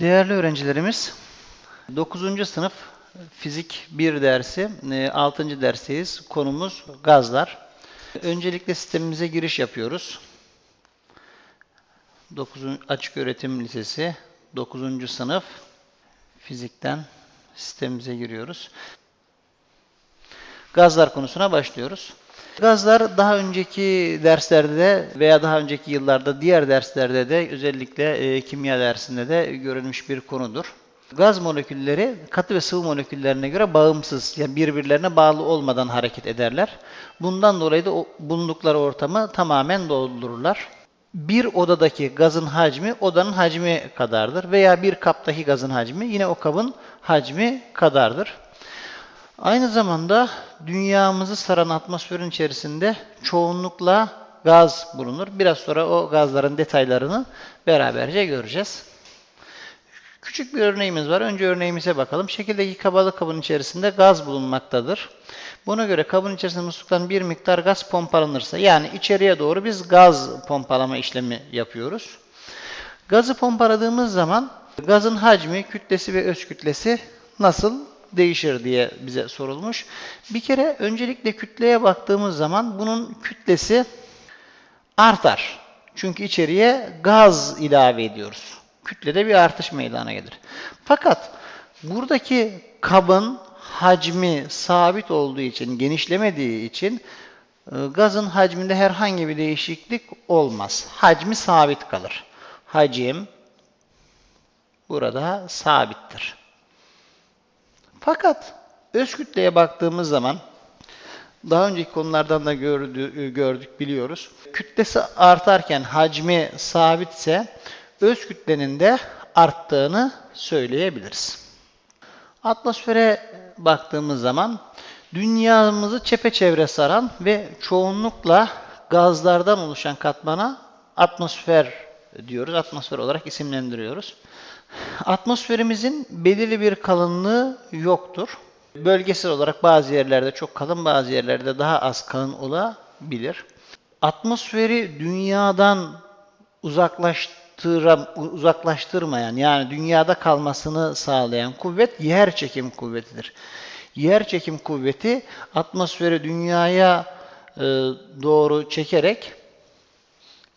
Değerli öğrencilerimiz, 9. sınıf fizik 1 dersi, 6. dersteyiz. Konumuz gazlar. Öncelikle sistemimize giriş yapıyoruz. 9. Açık Öğretim Lisesi 9. sınıf fizikten sistemimize giriyoruz. Gazlar konusuna başlıyoruz. Gazlar daha önceki derslerde de veya daha önceki yıllarda diğer derslerde de özellikle e, kimya dersinde de görülmüş bir konudur. Gaz molekülleri katı ve sıvı moleküllerine göre bağımsız, yani birbirlerine bağlı olmadan hareket ederler. Bundan dolayı da o, bulundukları ortamı tamamen doldururlar. Bir odadaki gazın hacmi odanın hacmi kadardır veya bir kaptaki gazın hacmi yine o kabın hacmi kadardır. Aynı zamanda dünyamızı saran atmosferin içerisinde çoğunlukla gaz bulunur. Biraz sonra o gazların detaylarını beraberce göreceğiz. Küçük bir örneğimiz var. Önce örneğimize bakalım. Şekildeki kabalı kabın içerisinde gaz bulunmaktadır. Buna göre kabın içerisinde musluktan bir miktar gaz pompalanırsa, yani içeriye doğru biz gaz pompalama işlemi yapıyoruz. Gazı pompaladığımız zaman gazın hacmi, kütlesi ve öz kütlesi nasıl değişir diye bize sorulmuş. Bir kere öncelikle kütleye baktığımız zaman bunun kütlesi artar. Çünkü içeriye gaz ilave ediyoruz. Kütlede bir artış meydana gelir. Fakat buradaki kabın hacmi sabit olduğu için, genişlemediği için e, gazın hacminde herhangi bir değişiklik olmaz. Hacmi sabit kalır. Hacim burada sabittir. Fakat öz kütleye baktığımız zaman daha önceki konulardan da gördü, gördük, biliyoruz. Kütlesi artarken hacmi sabitse öz kütlenin de arttığını söyleyebiliriz. Atmosfere baktığımız zaman dünyamızı çepeçevre saran ve çoğunlukla gazlardan oluşan katmana atmosfer diyoruz. Atmosfer olarak isimlendiriyoruz. Atmosferimizin belirli bir kalınlığı yoktur. Bölgesel olarak bazı yerlerde çok kalın, bazı yerlerde daha az kalın olabilir. Atmosferi dünyadan uzaklaştıran, uzaklaştırmayan yani dünyada kalmasını sağlayan kuvvet yer çekim kuvvetidir. Yer çekim kuvveti atmosferi dünyaya e, doğru çekerek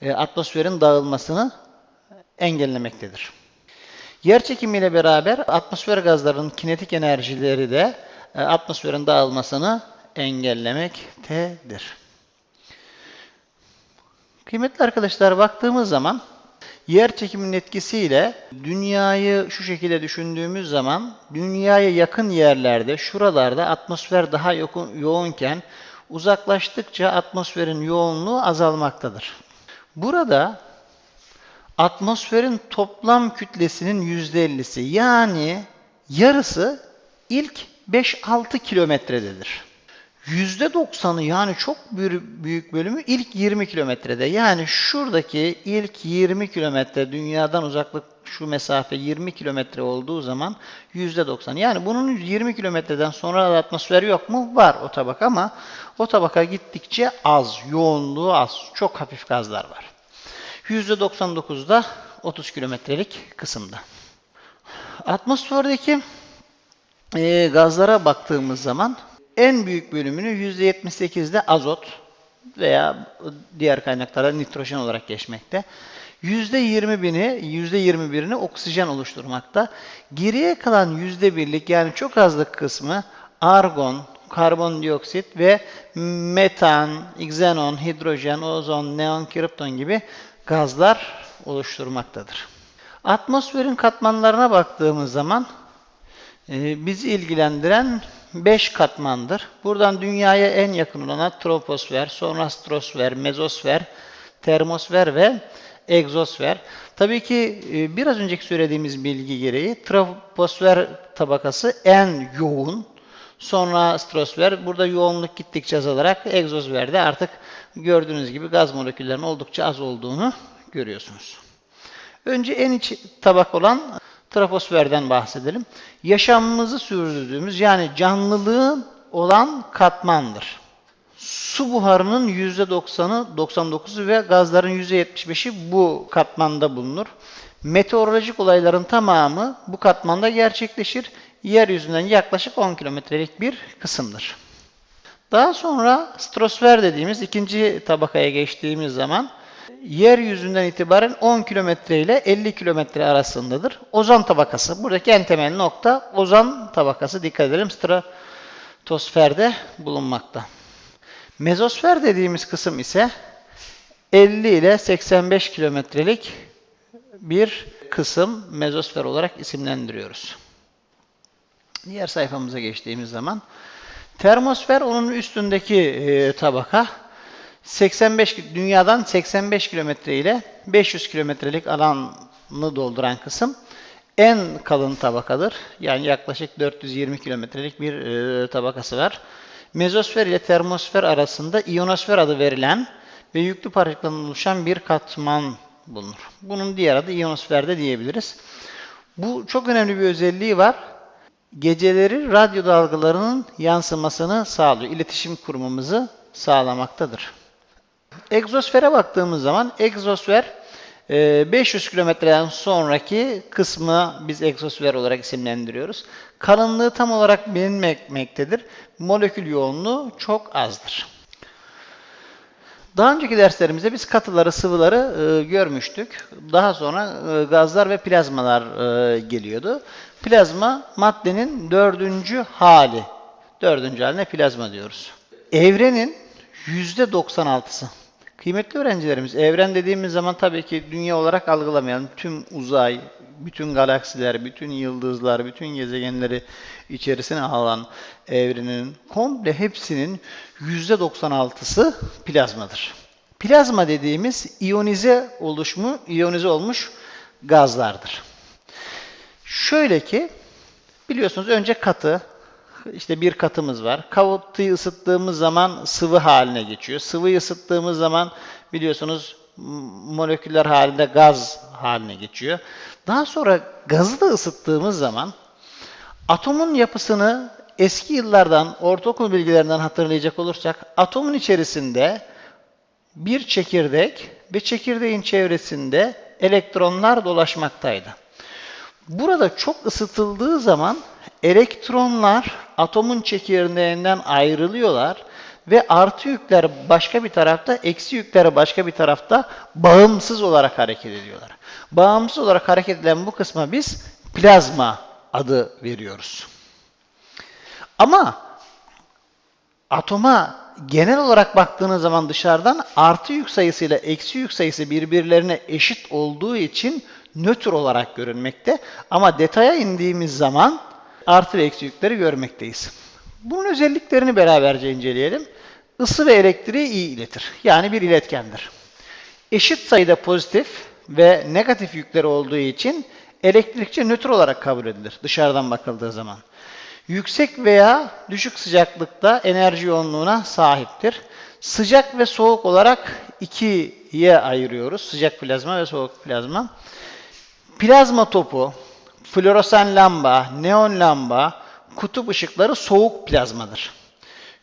e, atmosferin dağılmasını engellemektedir. Yer çekimiyle beraber atmosfer gazlarının kinetik enerjileri de e, atmosferin dağılmasını engellemektedir. Kıymetli arkadaşlar baktığımız zaman yer çekiminin etkisiyle dünyayı şu şekilde düşündüğümüz zaman dünyaya yakın yerlerde şuralarda atmosfer daha yoğunken uzaklaştıkça atmosferin yoğunluğu azalmaktadır. Burada atmosferin toplam kütlesinin %50'si yani yarısı ilk 5-6 kilometrededir. %90'ı yani çok büyük bölümü ilk 20 kilometrede. Yani şuradaki ilk 20 kilometre dünyadan uzaklık şu mesafe 20 kilometre olduğu zaman %90. Yani bunun 20 kilometreden sonra da atmosfer yok mu? Var o tabaka ama o tabaka gittikçe az, yoğunluğu az, çok hafif gazlar var. %99'da 30 kilometrelik kısımda. Atmosferdeki e, gazlara baktığımız zaman en büyük bölümünü %78'de azot veya diğer kaynaklara nitrojen olarak geçmekte. %20'bini, %21'ini oksijen oluşturmakta. Geriye kalan %1'lik yani çok azlık kısmı argon, karbondioksit ve metan, xenon, hidrojen, ozon, neon, kripton gibi gazlar oluşturmaktadır. Atmosferin katmanlarına baktığımız zaman e, bizi ilgilendiren 5 katmandır. Buradan dünyaya en yakın olan troposfer, sonra stratosfer, mezosfer, termosfer ve egzosfer. Tabii ki e, biraz önceki söylediğimiz bilgi gereği troposfer tabakası en yoğun. Sonra stratosfer, burada yoğunluk gittikçe azalarak egzosferde artık gördüğünüz gibi gaz moleküllerinin oldukça az olduğunu görüyorsunuz. Önce en iç tabak olan troposferden bahsedelim. Yaşamımızı sürdürdüğümüz yani canlılığın olan katmandır. Su buharının %90'ı, 99'u ve gazların %75'i bu katmanda bulunur. Meteorolojik olayların tamamı bu katmanda gerçekleşir. Yeryüzünden yaklaşık 10 kilometrelik bir kısımdır. Daha sonra stratosfer dediğimiz ikinci tabakaya geçtiğimiz zaman yeryüzünden itibaren 10 kilometre ile 50 kilometre arasındadır. Ozon tabakası. Buradaki en temel nokta ozon tabakası. Dikkat edelim stratosferde bulunmakta. Mezosfer dediğimiz kısım ise 50 ile 85 kilometrelik bir kısım mezosfer olarak isimlendiriyoruz. Diğer sayfamıza geçtiğimiz zaman termosfer onun üstündeki e, tabaka 85 dünyadan 85 kilometre ile 500 kilometrelik alanı dolduran kısım en kalın tabakadır. Yani yaklaşık 420 kilometrelik bir e, tabakası var. Mezosfer ile termosfer arasında iyonosfer adı verilen ve yüklü parçalardan oluşan bir katman bulunur. Bunun diğer adı iyonosfer de diyebiliriz. Bu çok önemli bir özelliği var. Geceleri radyo dalgalarının yansımasını sağlıyor. İletişim kurmamızı sağlamaktadır. Egzosfere baktığımız zaman egzosfer e, 500 kilometreden sonraki kısmı biz egzosfer olarak isimlendiriyoruz. Kalınlığı tam olarak bilinmektedir. Molekül yoğunluğu çok azdır. Daha önceki derslerimizde biz katıları, sıvıları e, görmüştük. Daha sonra e, gazlar ve plazmalar e, geliyordu. Plazma maddenin dördüncü hali. Dördüncü haline plazma diyoruz. Evrenin yüzde 96'sı. Kıymetli öğrencilerimiz, evren dediğimiz zaman tabii ki dünya olarak algılamayalım. Tüm uzay, bütün galaksiler, bütün yıldızlar, bütün gezegenleri içerisine alan evrenin komple hepsinin %96'sı plazmadır. Plazma dediğimiz iyonize oluşmu, iyonize olmuş gazlardır. Şöyle ki biliyorsunuz önce katı, işte bir katımız var. Katıyı ısıttığımız zaman sıvı haline geçiyor. Sıvıyı ısıttığımız zaman biliyorsunuz moleküller halinde gaz haline geçiyor. Daha sonra gazı da ısıttığımız zaman atomun yapısını eski yıllardan, ortaokul bilgilerinden hatırlayacak olursak atomun içerisinde bir çekirdek ve çekirdeğin çevresinde elektronlar dolaşmaktaydı. Burada çok ısıtıldığı zaman elektronlar atomun çekirdeğinden ayrılıyorlar ve artı yükler başka bir tarafta, eksi yükler başka bir tarafta bağımsız olarak hareket ediyorlar. Bağımsız olarak hareket eden bu kısma biz plazma adı veriyoruz. Ama atoma genel olarak baktığınız zaman dışarıdan artı yük sayısı ile eksi yük sayısı birbirlerine eşit olduğu için nötr olarak görünmekte. Ama detaya indiğimiz zaman artı ve eksi yükleri görmekteyiz. Bunun özelliklerini beraberce inceleyelim. Isı ve elektriği iyi iletir. Yani bir iletkendir. Eşit sayıda pozitif ve negatif yükleri olduğu için elektrikçi nötr olarak kabul edilir dışarıdan bakıldığı zaman. Yüksek veya düşük sıcaklıkta enerji yoğunluğuna sahiptir. Sıcak ve soğuk olarak ikiye ayırıyoruz. Sıcak plazma ve soğuk plazma. Plazma topu, floresan lamba, neon lamba, kutup ışıkları soğuk plazmadır.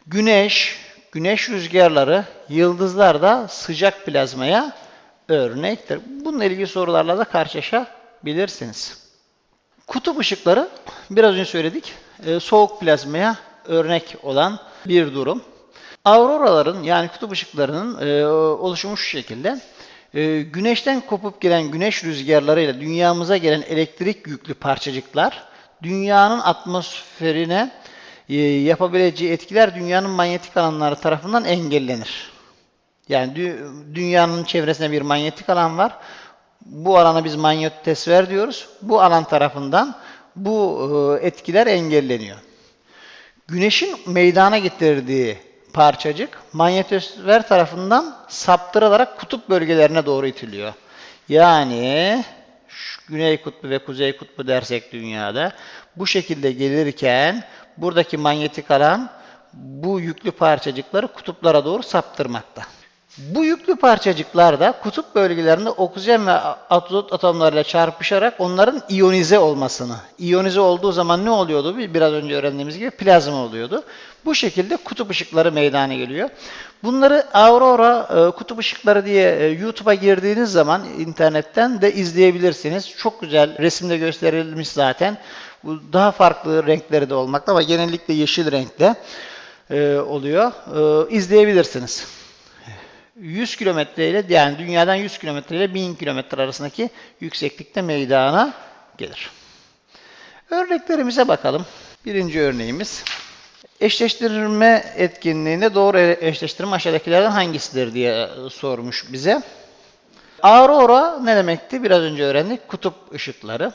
Güneş, güneş rüzgarları, yıldızlar da sıcak plazmaya örnektir. Bununla ilgili sorularla da karşılaşabilirsiniz. Kutup ışıkları biraz önce söyledik. E, soğuk plazmaya örnek olan bir durum. Auroraların yani kutup ışıklarının e, oluşumu şu şekilde. E, güneşten kopup gelen güneş rüzgarlarıyla dünyamıza gelen elektrik yüklü parçacıklar dünyanın atmosferine e, yapabileceği etkiler dünyanın manyetik alanları tarafından engellenir. Yani dü dünyanın çevresinde bir manyetik alan var. Bu alana biz manyetosfer diyoruz. Bu alan tarafından bu e, etkiler engelleniyor. Güneşin meydana getirdiği parçacık manyetosfer tarafından saptırılarak kutup bölgelerine doğru itiliyor. Yani güney kutbu ve kuzey kutbu dersek dünyada bu şekilde gelirken buradaki manyetik alan bu yüklü parçacıkları kutuplara doğru saptırmakta. Bu yüklü parçacıklar da kutup bölgelerinde oksijen ve azot atomlarıyla çarpışarak onların iyonize olmasını, iyonize olduğu zaman ne oluyordu? Biraz önce öğrendiğimiz gibi plazma oluyordu. Bu şekilde kutup ışıkları meydana geliyor. Bunları Aurora e, kutup ışıkları diye e, YouTube'a girdiğiniz zaman internetten de izleyebilirsiniz. Çok güzel resimde gösterilmiş zaten. Bu daha farklı renkleri de olmakta ama genellikle yeşil renkte e, oluyor. İzleyebilirsiniz. 100 kilometre ile yani dünyadan 100 kilometre ile 1000 kilometre arasındaki yükseklikte meydana gelir. Örneklerimize bakalım. Birinci örneğimiz. Eşleştirme etkinliğinde doğru eşleştirme aşağıdakilerden hangisidir diye sormuş bize. Aurora ne demekti? Biraz önce öğrendik. Kutup ışıkları.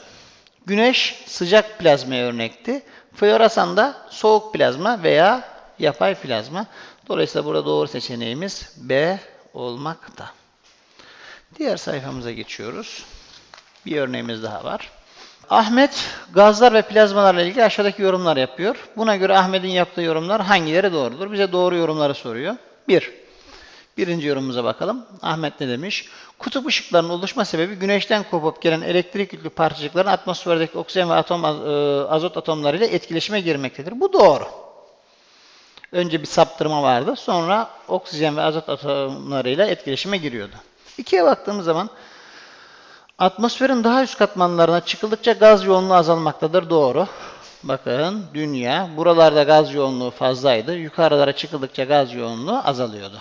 Güneş sıcak plazmaya örnekti. Floresan da soğuk plazma veya yapay plazma. Dolayısıyla burada doğru seçeneğimiz B olmakta. Diğer sayfamıza geçiyoruz. Bir örneğimiz daha var. Ahmet gazlar ve plazmalarla ilgili aşağıdaki yorumlar yapıyor. Buna göre Ahmet'in yaptığı yorumlar hangileri doğrudur? Bize doğru yorumları soruyor. 1. Birinci yorumumuza bakalım. Ahmet ne demiş? Kutup ışıklarının oluşma sebebi güneşten kopup gelen elektrik yüklü parçacıkların atmosferdeki oksijen ve atom, e, azot atomlarıyla etkileşime girmektedir. Bu doğru. Önce bir saptırma vardı. Sonra oksijen ve azot atomlarıyla etkileşime giriyordu. İkiye baktığımız zaman atmosferin daha üst katmanlarına çıkıldıkça gaz yoğunluğu azalmaktadır. Doğru. Bakın dünya buralarda gaz yoğunluğu fazlaydı. Yukarılara çıkıldıkça gaz yoğunluğu azalıyordu.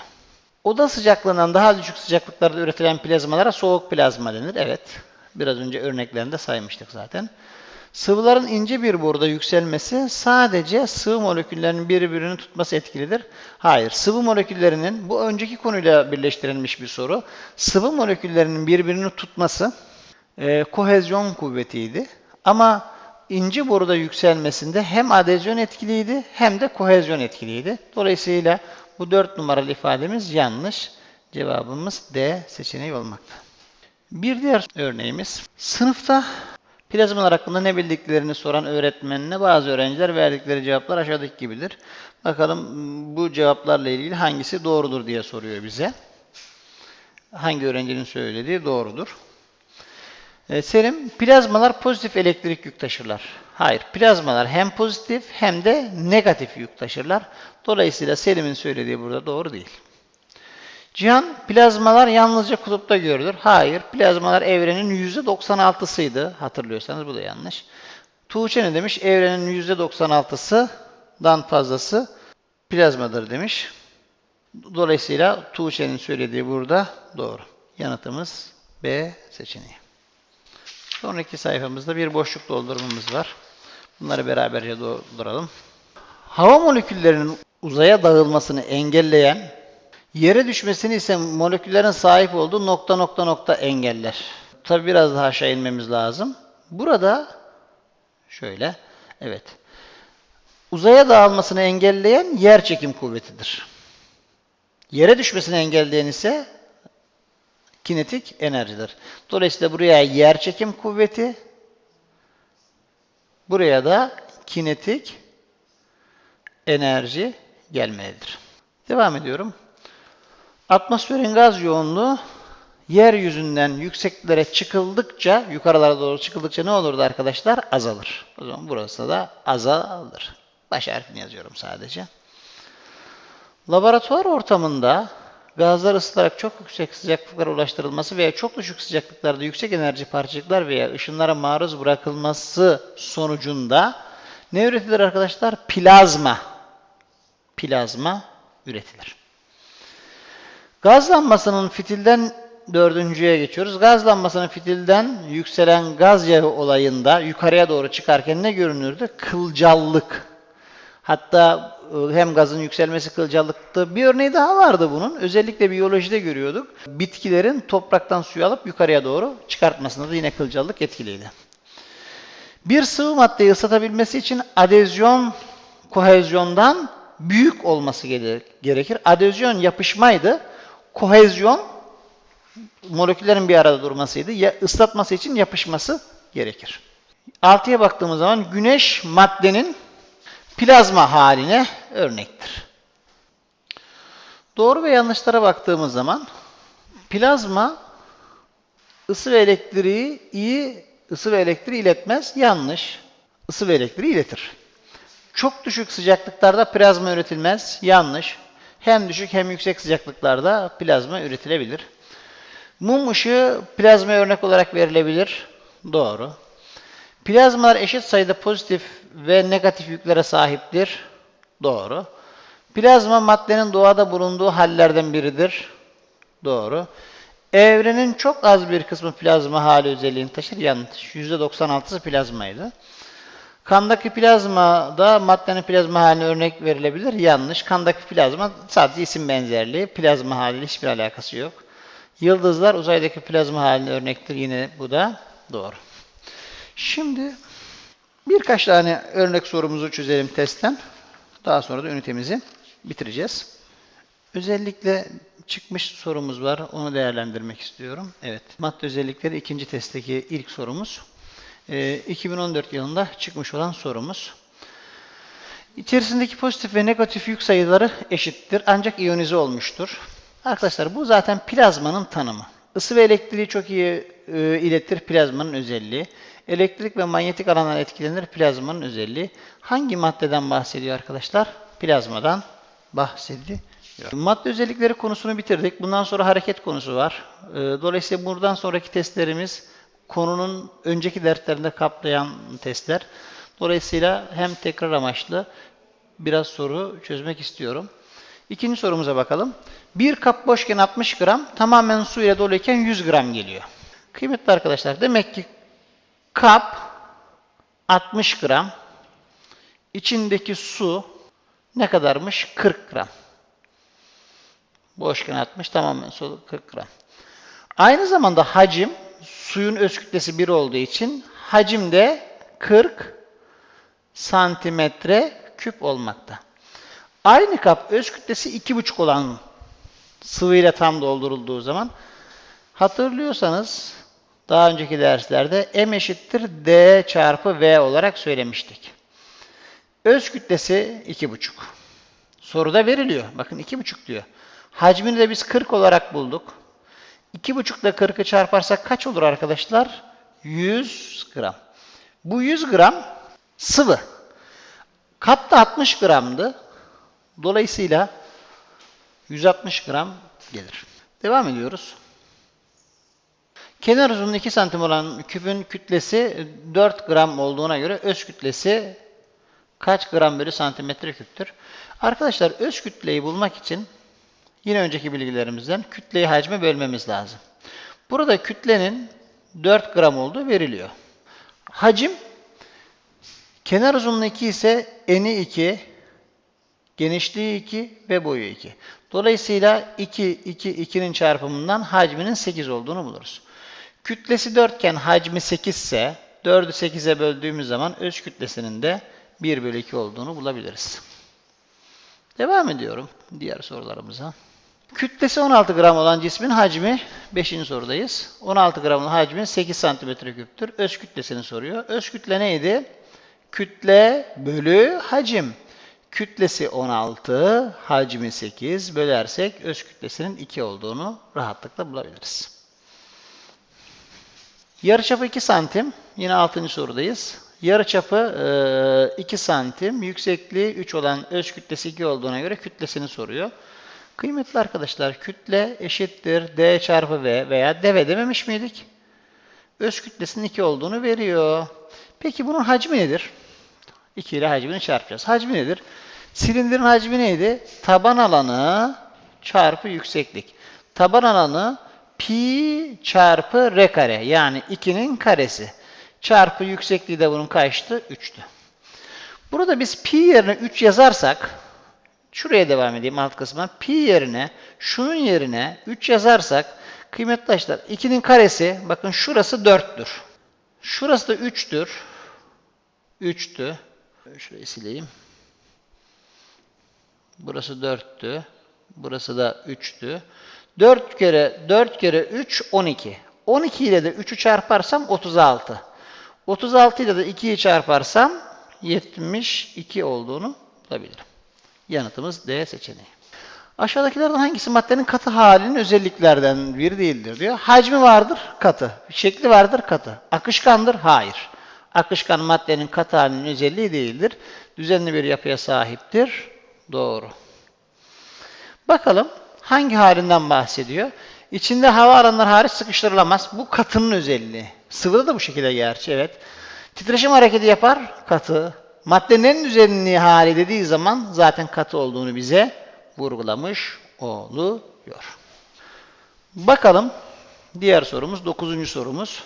Oda sıcaklığından daha düşük sıcaklıklarda üretilen plazmalara soğuk plazma denir. Evet. Biraz önce örneklerinde saymıştık zaten. Sıvıların ince bir boruda yükselmesi sadece sıvı moleküllerinin birbirini tutması etkilidir. Hayır, sıvı moleküllerinin, bu önceki konuyla birleştirilmiş bir soru. Sıvı moleküllerinin birbirini tutması e, kohezyon kuvvetiydi. Ama ince boruda yükselmesinde hem adezyon etkiliydi hem de kohezyon etkiliydi. Dolayısıyla bu dört numaralı ifademiz yanlış. Cevabımız D seçeneği olmakta. Bir diğer örneğimiz, sınıfta Plazmalar hakkında ne bildiklerini soran öğretmenine bazı öğrenciler verdikleri cevaplar aşağıdaki gibidir. Bakalım bu cevaplarla ilgili hangisi doğrudur diye soruyor bize. Hangi öğrencinin söylediği doğrudur. Ee, Selim, plazmalar pozitif elektrik yük taşırlar. Hayır, plazmalar hem pozitif hem de negatif yük taşırlar. Dolayısıyla Selim'in söylediği burada doğru değil. Cihan, plazmalar yalnızca kutupta görülür. Hayır, plazmalar evrenin %96'sıydı. Hatırlıyorsanız bu da yanlış. Tuğçe ne demiş? Evrenin %96'sından fazlası plazmadır demiş. Dolayısıyla Tuğçe'nin söylediği burada doğru. Yanıtımız B seçeneği. Sonraki sayfamızda bir boşluk doldurmamız var. Bunları beraberce dolduralım. Hava moleküllerinin uzaya dağılmasını engelleyen Yere düşmesini ise moleküllerin sahip olduğu nokta nokta nokta engeller. Tabi biraz daha aşağı inmemiz lazım. Burada şöyle, evet. Uzaya dağılmasını engelleyen yer çekim kuvvetidir. Yere düşmesini engelleyen ise kinetik enerjidir. Dolayısıyla buraya yer çekim kuvveti, buraya da kinetik enerji gelmelidir. Devam ediyorum. Atmosferin gaz yoğunluğu yeryüzünden yükseklere çıkıldıkça, yukarılara doğru çıkıldıkça ne olurdu arkadaşlar? Azalır. O zaman burası da azalır. Baş harfini yazıyorum sadece. Laboratuvar ortamında gazlar ısıtılarak çok yüksek sıcaklıklara ulaştırılması veya çok düşük sıcaklıklarda yüksek enerji parçacıklar veya ışınlara maruz bırakılması sonucunda ne üretilir arkadaşlar? Plazma. Plazma üretilir. Gaz lambasının fitilden dördüncüye geçiyoruz. Gaz lambasının fitilden yükselen gaz yağı olayında yukarıya doğru çıkarken ne görünürdü? Kılcallık. Hatta e, hem gazın yükselmesi kılcallıktı. Bir örneği daha vardı bunun. Özellikle biyolojide görüyorduk. Bitkilerin topraktan suyu alıp yukarıya doğru çıkartmasında da yine kılcallık etkiliydi. Bir sıvı maddeyi ısıtabilmesi için adezyon kohezyondan büyük olması gerekir. Adezyon yapışmaydı kohezyon moleküllerin bir arada durmasıydı. Ya, ıslatması için yapışması gerekir. Altıya baktığımız zaman güneş maddenin plazma haline örnektir. Doğru ve yanlışlara baktığımız zaman plazma ısı ve elektriği iyi ısı ve elektriği iletmez. Yanlış. Isı ve elektriği iletir. Çok düşük sıcaklıklarda plazma üretilmez. Yanlış. Hem düşük hem yüksek sıcaklıklarda plazma üretilebilir. Mum ışığı plazma örnek olarak verilebilir. Doğru. Plazmalar eşit sayıda pozitif ve negatif yüklere sahiptir. Doğru. Plazma maddenin doğada bulunduğu hallerden biridir. Doğru. Evrenin çok az bir kısmı plazma hali özelliğini taşır. Yanlış. %96'sı plazmaydı. Kandaki plazma da maddenin plazma haline örnek verilebilir. Yanlış. Kandaki plazma sadece isim benzerliği. Plazma haliyle hiçbir alakası yok. Yıldızlar uzaydaki plazma haline örnektir. Yine bu da doğru. Şimdi birkaç tane örnek sorumuzu çözelim testten. Daha sonra da ünitemizi bitireceğiz. Özellikle çıkmış sorumuz var. Onu değerlendirmek istiyorum. Evet. Madde özellikleri ikinci testteki ilk sorumuz. Ee, 2014 yılında çıkmış olan sorumuz. İçerisindeki pozitif ve negatif yük sayıları eşittir ancak iyonize olmuştur. Arkadaşlar bu zaten plazmanın tanımı. Isı ve elektriği çok iyi e, iletir plazmanın özelliği. Elektrik ve manyetik alanlar etkilenir plazmanın özelliği. Hangi maddeden bahsediyor arkadaşlar? Plazmadan bahsediyor. Madde özellikleri konusunu bitirdik. Bundan sonra hareket konusu var. E, Dolayısıyla buradan sonraki testlerimiz konunun önceki derslerinde kaplayan testler. Dolayısıyla hem tekrar amaçlı biraz soru çözmek istiyorum. İkinci sorumuza bakalım. Bir kap boşken 60 gram, tamamen su ile doluyken 100 gram geliyor. Kıymetli arkadaşlar, demek ki kap 60 gram, içindeki su ne kadarmış? 40 gram. Boşken 60, tamamen su 40 gram. Aynı zamanda hacim, suyun öz kütlesi 1 olduğu için hacim de 40 santimetre küp olmakta. Aynı kap öz kütlesi 2,5 olan sıvıyla tam doldurulduğu zaman hatırlıyorsanız daha önceki derslerde M eşittir D çarpı V olarak söylemiştik. Öz kütlesi 2,5. Soruda veriliyor. Bakın 2,5 diyor. Hacmini de biz 40 olarak bulduk. 2,5 ile 40'ı çarparsak kaç olur arkadaşlar? 100 gram. Bu 100 gram sıvı. Kap da 60 gramdı. Dolayısıyla 160 gram gelir. Devam ediyoruz. Kenar uzunluğu 2 santim olan küpün kütlesi 4 gram olduğuna göre öz kütlesi kaç gram bölü santimetre küptür? Arkadaşlar öz kütleyi bulmak için yine önceki bilgilerimizden kütleyi hacme bölmemiz lazım. Burada kütlenin 4 gram olduğu veriliyor. Hacim kenar uzunluğu 2 ise eni 2, genişliği 2 ve boyu 2. Dolayısıyla 2, 2, 2'nin çarpımından hacminin 8 olduğunu buluruz. Kütlesi 4 iken hacmi 8 ise 4'ü 8'e böldüğümüz zaman öz kütlesinin de 1 bölü 2 olduğunu bulabiliriz. Devam ediyorum diğer sorularımıza. Kütlesi 16 gram olan cismin hacmi 5. sorudayız. 16 gramın hacmi 8 santimetre küptür. Öz kütlesini soruyor. Öz kütle neydi? Kütle bölü hacim. Kütlesi 16, hacmi 8 bölersek öz kütlesinin 2 olduğunu rahatlıkla bulabiliriz. Yarıçapı 2 santim. Yine 6. sorudayız. Yarıçapı 2 santim, yüksekliği 3 olan öz kütlesi 2 olduğuna göre kütlesini soruyor. Kıymetli arkadaşlar kütle eşittir d çarpı v veya dv dememiş miydik? Öz kütlesinin 2 olduğunu veriyor. Peki bunun hacmi nedir? 2 ile hacmini çarpacağız. Hacmi nedir? Silindirin hacmi neydi? Taban alanı çarpı yükseklik. Taban alanı pi çarpı r kare yani 2'nin karesi. Çarpı yüksekliği de bunun kaçtı? 3'tü. Burada biz pi yerine 3 yazarsak şuraya devam edeyim alt kısma. Pi yerine şunun yerine 3 yazarsak kıymetli arkadaşlar 2'nin karesi bakın şurası 4'tür. Şurası da 3'tür. 3'tü. Şurayı sileyim. Burası 4'tü. Burası da 3'tü. 4 kere 4 kere 3 12. 12 ile de 3'ü çarparsam 36. 36 ile de 2'yi çarparsam 72 olduğunu bulabilirim. Yanıtımız D seçeneği. Aşağıdakilerden hangisi maddenin katı halinin özelliklerden biri değildir diyor. Hacmi vardır, katı. Şekli vardır, katı. Akışkandır, hayır. Akışkan maddenin katı halinin özelliği değildir. Düzenli bir yapıya sahiptir. Doğru. Bakalım hangi halinden bahsediyor? İçinde hava alanlar hariç sıkıştırılamaz. Bu katının özelliği. Sıvıda da bu şekilde gerçi evet. Titreşim hareketi yapar katı. Maddenin en düzenli hali dediği zaman zaten katı olduğunu bize vurgulamış oluyor. Bakalım diğer sorumuz, dokuzuncu sorumuz.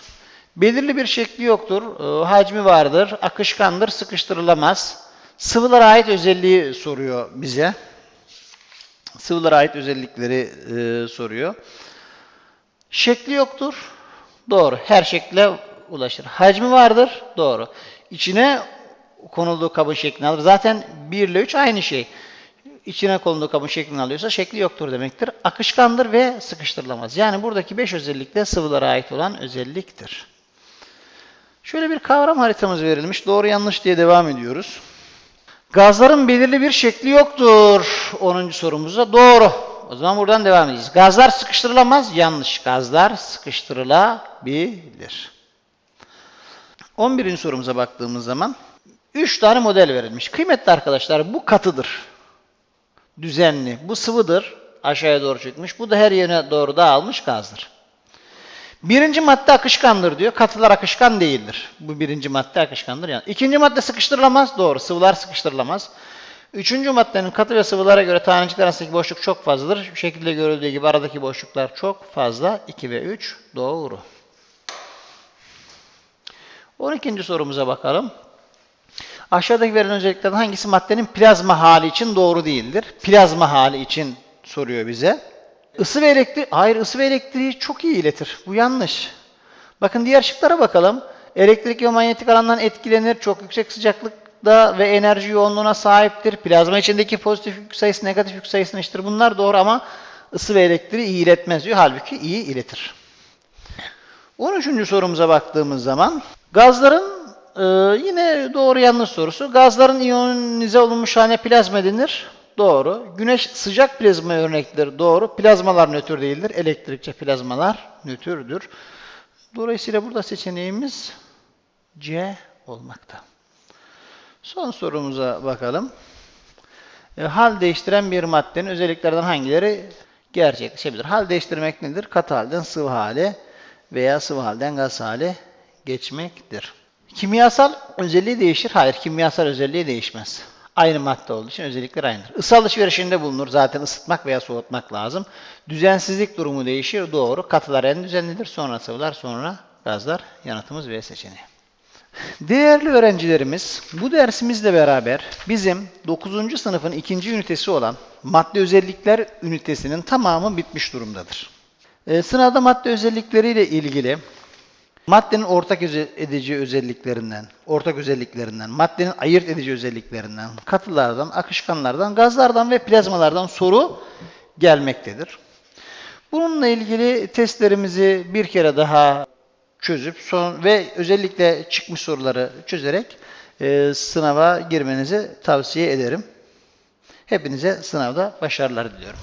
Belirli bir şekli yoktur, e, hacmi vardır, akışkandır, sıkıştırılamaz. Sıvılara ait özelliği soruyor bize. Sıvılara ait özellikleri e, soruyor. Şekli yoktur, doğru. Her şekle ulaşır. Hacmi vardır, doğru. İçine konulduğu kabın şeklini alır. Zaten 1 ile 3 aynı şey içine konulduğu kabın şeklini alıyorsa şekli yoktur demektir. Akışkandır ve sıkıştırılamaz. Yani buradaki 5 özellik de sıvılara ait olan özelliktir. Şöyle bir kavram haritamız verilmiş. Doğru yanlış diye devam ediyoruz. Gazların belirli bir şekli yoktur. 10. sorumuzda doğru. O zaman buradan devam edeceğiz. Gazlar sıkıştırılamaz. Yanlış. Gazlar sıkıştırılabilir. 11. sorumuza baktığımız zaman 3 tane model verilmiş. Kıymetli arkadaşlar bu katıdır düzenli. Bu sıvıdır. Aşağıya doğru çökmüş. Bu da her yöne doğru dağılmış gazdır. Birinci madde akışkandır diyor. Katılar akışkan değildir. Bu birinci madde akışkandır. Yani. İkinci madde sıkıştırılamaz. Doğru. Sıvılar sıkıştırılamaz. Üçüncü maddenin katı ve sıvılara göre tanecikler arasındaki boşluk çok fazladır. Şu şekilde görüldüğü gibi aradaki boşluklar çok fazla. 2 ve 3 doğru. 12. sorumuza bakalım. Aşağıdaki verilen özelliklerden hangisi maddenin plazma hali için doğru değildir? Plazma hali için soruyor bize. Isı ve elektrik, hayır ısı ve elektriği çok iyi iletir. Bu yanlış. Bakın diğer şıklara bakalım. Elektrik ve manyetik alandan etkilenir, çok yüksek sıcaklıkta ve enerji yoğunluğuna sahiptir. Plazma içindeki pozitif yük sayısı negatif yük sayısına eşittir. Bunlar doğru ama ısı ve elektriği iyi iletmez diyor. Halbuki iyi iletir. 13. sorumuza baktığımız zaman gazların ee, yine doğru yanlış sorusu. Gazların iyonize olunmuş haline plazma denir. Doğru. Güneş sıcak plazma örnektir. Doğru. Plazmalar nötr değildir. Elektrikçe plazmalar nötrdür. Dolayısıyla burada seçeneğimiz C olmakta. Son sorumuza bakalım. E, hal değiştiren bir maddenin özelliklerden hangileri gerçekleşebilir? Hal değiştirmek nedir? Katı halden sıvı hale veya sıvı halden gaz hale geçmektir. Kimyasal özelliği değişir. Hayır, kimyasal özelliği değişmez. Aynı madde olduğu için özellikler aynıdır. Isı alışverişinde bulunur. Zaten ısıtmak veya soğutmak lazım. Düzensizlik durumu değişir. Doğru. Katılar en düzenlidir. Sonra sıvılar, sonra gazlar. Yanıtımız V seçeneği. Değerli öğrencilerimiz, bu dersimizle beraber bizim 9. sınıfın ikinci ünitesi olan madde özellikler ünitesinin tamamı bitmiş durumdadır. Ee, sınavda madde özellikleriyle ilgili Maddenin ortak edici özelliklerinden, ortak özelliklerinden, maddenin ayırt edici özelliklerinden, katılardan, akışkanlardan, gazlardan ve plazmalardan soru gelmektedir. Bununla ilgili testlerimizi bir kere daha çözüp son ve özellikle çıkmış soruları çözerek e, sınava girmenizi tavsiye ederim. Hepinize sınavda başarılar diliyorum.